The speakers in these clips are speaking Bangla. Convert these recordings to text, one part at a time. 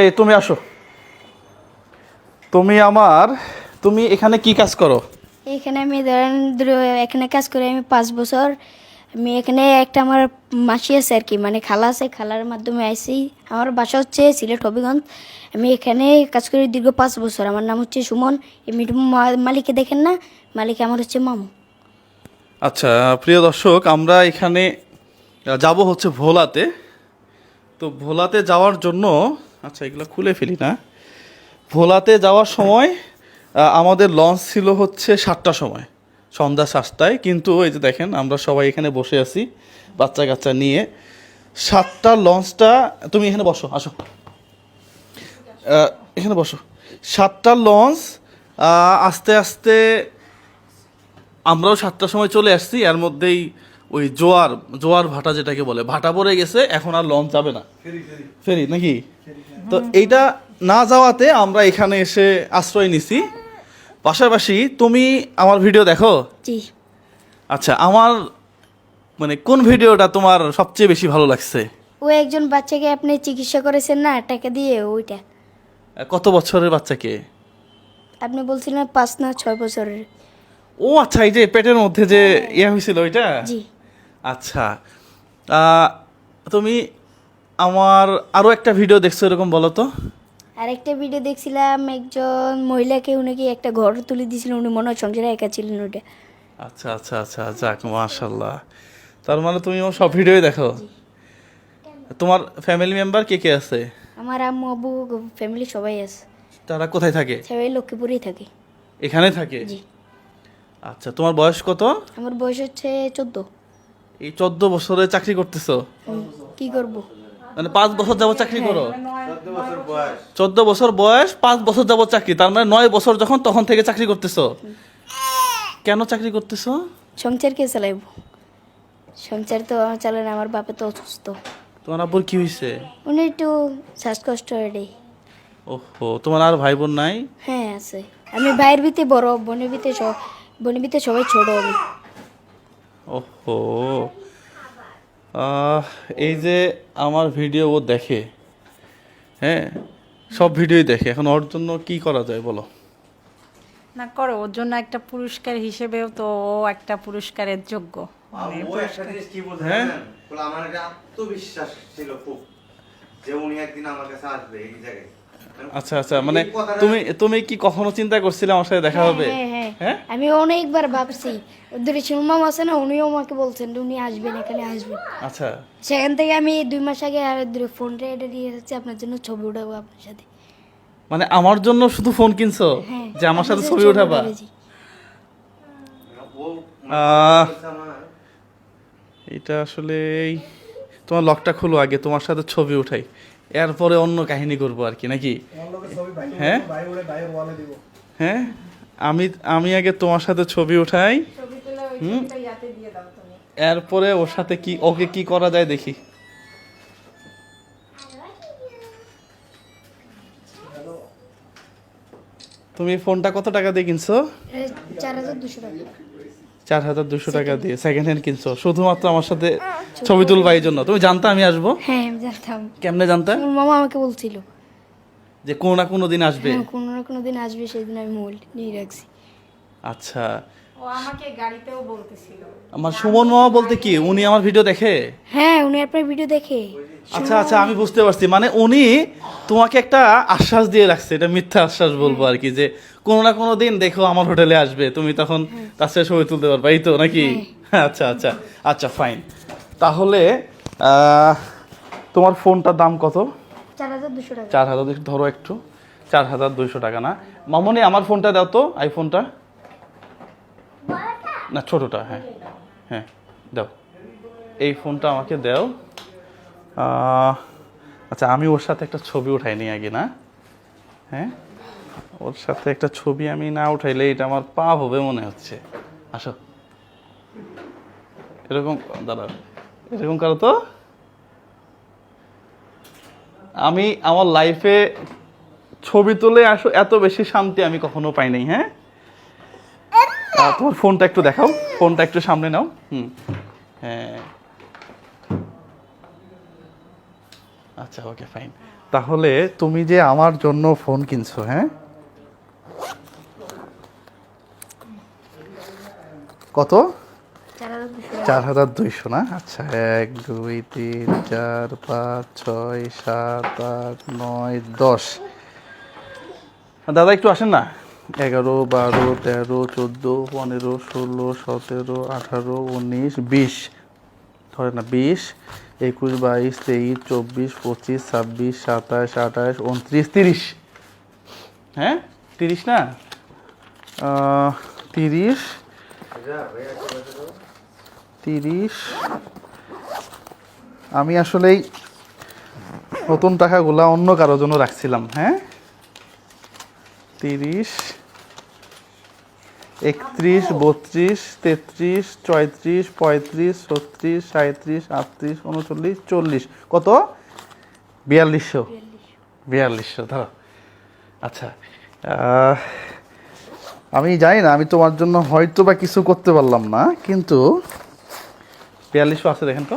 এই তুমি আসো। তুমি আমার তুমি এখানে কি কাজ করো? এখানে আমি ধরেন এখানে কাজ করি আমি পাঁচ বছর। আমি এখানে একটা আমার মাসি আছে আর কি মানে খালা আছে খালার মাধ্যমে আইসি আমার বাসা হচ্ছে সিলেট হবিগঞ্জ। আমি এখানে কাজ করি দীর্ঘ পাঁচ বছর। আমার নাম হচ্ছে সুমন। এমনি মালিকে দেখেন না? মালিক আমার হচ্ছে মামু। আচ্ছা প্রিয় দর্শক আমরা এখানে যাব হচ্ছে ভোলাতে। তো ভোলাতে যাওয়ার জন্য আচ্ছা এগুলো খুলে ফেলি না। ভোলাতে যাওয়ার সময় আমাদের লঞ্চ ছিল হচ্ছে সাতটার সময় সন্ধ্যা সাতটায়। কিন্তু এই যে দেখেন আমরা সবাই এখানে বসে আছি বাচ্চা কাচ্চা নিয়ে। সাতটার লঞ্চটা তুমি এখানে বসো আসো। এখানে বসো। সাতটার লঞ্চ আস্তে আস্তে আমরাও সাতটার সময় চলে আসছি। এর মধ্যেই ওই জোয়ার জোয়ার ভাটা যেটাকে বলে ভাটা পড়ে গেছে এখন আর লঞ্চ যাবে না। ফেরি নাকি? তো এইটা না যাওয়াতে আমরা এখানে এসে আশ্রয় নিছি। পাশাপাশি তুমি আমার ভিডিও দেখো? আচ্ছা আমার মানে কোন ভিডিওটা তোমার সবচেয়ে বেশি ভালো লাগছে? ও একজন বাচ্চাকে আপনি চিকিৎসা করেছেন না টাকা দিয়ে ওইটা। কত বছরের বাচ্চাকে? আপনি বলছিলেন পাঁচ না ছয় বছরের। ও আচ্ছা এই যে পেটের মধ্যে যে ইয়ে হয়েছিল ওইটা? জি। আচ্ছা তুমি আমার আরও একটা ভিডিও দেখছ এরকম বলো তো? আরেকটা ভিডিও দেখছিলাম একজন মহিলাকে উনি কি একটা ঘর তুলে দিয়েছিলেন উনি মনে হয় সংসারে একা ছিলেন ওটা আচ্ছা আচ্ছা আচ্ছা যাক মাশাল্লাহ তার মানে তুমি আমার সব ভিডিওই দেখো? তোমার ফ্যামিলি মেম্বার কে কে আছে? আমার আম্মু আব্বু ফ্যামিলি সবাই আছে। তারা কোথায় থাকে? সবাই লক্ষ্মীপুরেই থাকে। এখানে থাকে? জি। আচ্ছা তোমার বয়স কত? আমার বয়স হচ্ছে চোদ্দ। এই চোদ্দ বছরে চাকরি করতেছো? কি করব? মানে পাঁচ বছর যাবত চাকরি করো? চোদ্দ বছর বয়স। পাঁচ বছর যাবত চাকরি। তার মানে নয় বছর যখন তখন থেকে চাকরি করতেছো। কেন চাকরি করতেছো? সংসার কে চালাইব সংসার তো আমার চালায় না আমার বাপে তো অসুস্থ। তোমার আব্বুর কি হয়েছে উনি একটু শ্বাসকষ্ট হয়ে ওহো তোমার আর ভাই বোন নাই? হ্যাঁ আছে। আমি ভাইয়ের ভিতরে বড় বোনের সব বোনের ভিতরে সবাই ছোট আমি। ওহো। এই যে আমার ভিডিও ও দেখে হ্যাঁ সব ভিডিওই দেখে। এখন ওর জন্য কি করা যায় বলো? না করো ওর জন্য একটা পুরস্কার হিসেবেও তো ও একটা পুরস্কারের যোগ্য। মানে হ্যাঁ? আমার একটা আত্মবিশ্বাস ছিল খুব যে উনি একদিন আমার কাছে আসবে এই জায়গায়। আচ্ছা আচ্ছা মানে তুমি তুমি কি কখনো চিন্তা করছিলে আমার সাথে দেখা হবে হ্যাঁ হ্যাঁ হ্যাঁ আমি অনেকবার ভাবছি ওদের সুনমাম আছে না উনিও আমাকে বলছেন যে উনি আসবেন এখানে আসবেন। আচ্ছা। সেখান থেকে আমি দুই মাস আগে আর ফোনটা এটা দিয়ে হচ্ছে আপনার জন্য ছবি উঠাবো আপনার সাথে। মানে আমার জন্য শুধু ফোন কিনছো? হ্যাঁ যে আমার সাথে ছবি উঠাবা? আহ, এটা আসলে তোমার লকটা খুলো আগে তোমার সাথে ছবি উঠাই। এরপরে অন্য কাহিনী করব আর কি নাকি? হ্যাঁ? হ্যাঁ? আমি আমি আগে তোমার সাথে ছবি উঠাই। হুম এরপরে ওর সাথে কি ওকে কি করা যায় দেখি। তুমি ফোনটা কত টাকা দিয়ে কিনছো? চার হাজার দুশো টাকা। চার হাজার দুশো টাকা দিয়ে সেকেন্ড হ্যান্ড কিনছো। শুধুমাত্র আমার সাথে ছবি তুলবা এই জন্য। তুমি জানতা আমি আসব? হ্যাঁ জানতাম। কেমনে জানতা? মামা আমাকে বলছিল। যে কোনো না কোনো দিন আসবে? হ্যাঁ, কোনো না কোনো দিন আসবে সেদিন আমি মোবাইল নিয়ে রাখছি। আচ্ছা। ও আমাকে গাড়িতেও বলতেছিল। আমার সুমন মামা বলতে কি? উনি আমার ভিডিও দেখে? হ্যাঁ উনি আপনার ভিডিও দেখে। আচ্ছা আচ্ছা আমি বুঝতে পারছি। মানে উনি তোমাকে একটা আশ্বাস দিয়ে রাখছে এটা মিথ্যা আশ্বাস বলব আর কি যে কোনো না কোনো দিন দেখো আমার হোটেলে আসবে তুমি তখন তার সাথে ছবি তুলতে পারবে এই তো নাকি? আচ্ছা আচ্ছা আচ্ছা ফাইন তাহলে তোমার ফোনটার দাম কত? চার হাজার দুশো ধরো একটু। চার হাজার দুইশো টাকা না? মামনি আমার ফোনটা দাও তো আইফোনটা না ছোটোটা হ্যাঁ। হ্যাঁ দাও। এই ফোনটা আমাকে দাও। আচ্ছা আমি ওর সাথে একটা ছবি উঠাইনি আগে না? হ্যাঁ? ওর সাথে একটা ছবি আমি না উঠাইলে এটা আমার পাপ হবে মনে হচ্ছে। আসো। এরকম দাঁড়াও। এরকম করো তো। আমি আমার লাইফে ছবি তুলে আসো, এত বেশি শান্তি আমি কখনো পাই নাই হ্যাঁ? তোমার ফোনটা একটু দেখাও ফোনটা একটু সামনে নাও, হুম। হ্যাঁ। আচ্ছা ওকে ফাইন তাহলে তুমি যে আমার জন্য ফোন কিনছো হ্যাঁ? কত? চার হাজার দুইশো, না? আচ্ছা এক, দুই, তিন, চার, পাঁচ, ছয়, সাত, আট, নয়, দশ। দাদা, একটু আসেন না। এগারো, বারো, তেরো, চোদ্দ, পনেরো, ষোলো, সতেরো, আঠারো, উনিশ, বিশ। ধরে না, বিশ, একুশ, বাইশ, তেইশ, চব্বিশ, পঁচিশ, ছাব্বিশ, সাতাশ, আঠাশ, উনত্রিশ, তিরিশ। হ্যাঁ? তিরিশ না? তিরিশ। তিরিশ। আমি আসলেই নতুন টাকাগুলা অন্য কারোর জন্য রাখছিলাম হ্যাঁ? তিরিশ, একত্রিশ, বত্রিশ, তেত্রিশ, চৌত্রিশ, পঁয়ত্রিশ, ছত্রিশ সাঁত্রিশ আটত্রিশ, উনচল্লিশ, চল্লিশ। কত? বিয়াল্লিশশো। বিয়াল্লিশশো, ধরো। আচ্ছা আমি জানি না, আমি তোমার জন্য হয়তো বা কিছু করতে পারলাম না, কিন্তু বিয়াল্লিশশো আছে দেখেন তো?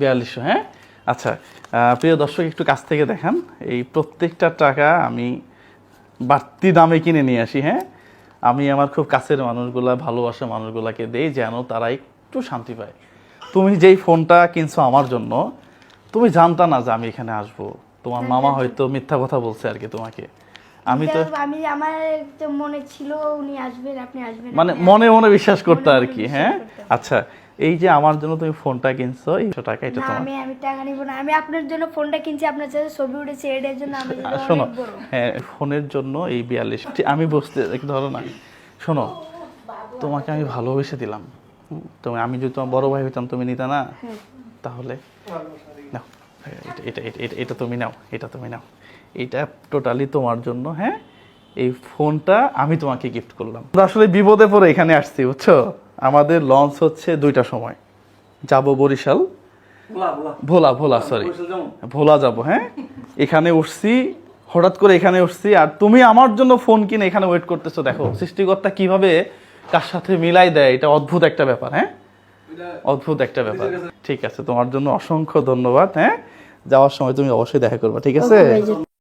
বিয়াল্লিশশো হ্যাঁ? আচ্ছা প্রিয় দর্শক একটু কাছ থেকে দেখান। এই প্রত্যেকটা টাকা আমি বাড়তি দামে কিনে নিয়ে আসি হ্যাঁ? আমি আমার খুব কাছের মানুষগুলা ভালোবাসা মানুষগুলাকে দেই যেন তারা একটু শান্তি পায়। তুমি যেই ফোনটা কিনছো আমার জন্য তুমি জানতা না যে আমি এখানে আসব। তোমার মামা হয়তো মিথ্যা কথা বলছে আর কি তোমাকে। আমি তো আমি আমার তো মনে ছিল উনি আসবেন আপনি আসবেন মানে মনে মনে বিশ্বাস করতে আর কি হ্যাঁ? আচ্ছা এই যে আমার জন্য তুমি ফোনটা কিনছো এই টাকা এটা তোমার আমি আমি টাকা নিব না আমি আপনার জন্য ফোনটা কিনছি আপনার সাথে ছবি উঠেছে এটার জন্য আমি শোনো হ্যাঁ ফোনের জন্য এই বিয়াল্লিশ আমি বুঝতে একটু ধরো না। শোনো তোমাকে আমি ভালোবেসে দিলাম। তুমি আমি যদি তোমার বড় ভাই হইতাম তুমি নিতা না? তাহলে নাও এটা এটা এটা এটা তুমি নাও এটা তুমি নাও। এটা টোটালি তোমার জন্য হ্যাঁ? এই ফোনটা আমি তোমাকে গিফট করলাম। আসলে বিপদে পড়ে এখানে আসছি বুঝছ? আমাদের লঞ্চ হচ্ছে দুইটা সময়। যাব বরিশাল। ভোলা ভোলা। সরি ভোলা যাব? হ্যাঁ? এখানে উঠছি হঠাৎ করে এখানে উঠছি আর তুমি আমার জন্য ফোন কিনে এখানে ওয়েট করতেছো দেখো সৃষ্টিকর্তা কীভাবে কার সাথে মিলাই দেয় এটা অদ্ভুত একটা ব্যাপার হ্যাঁ? অদ্ভুত একটা ব্যাপার। ঠিক আছে তোমার জন্য অসংখ্য ধন্যবাদ হ্যাঁ? যাওয়ার সময় তুমি অবশ্যই দেখা করবে ঠিক আছে?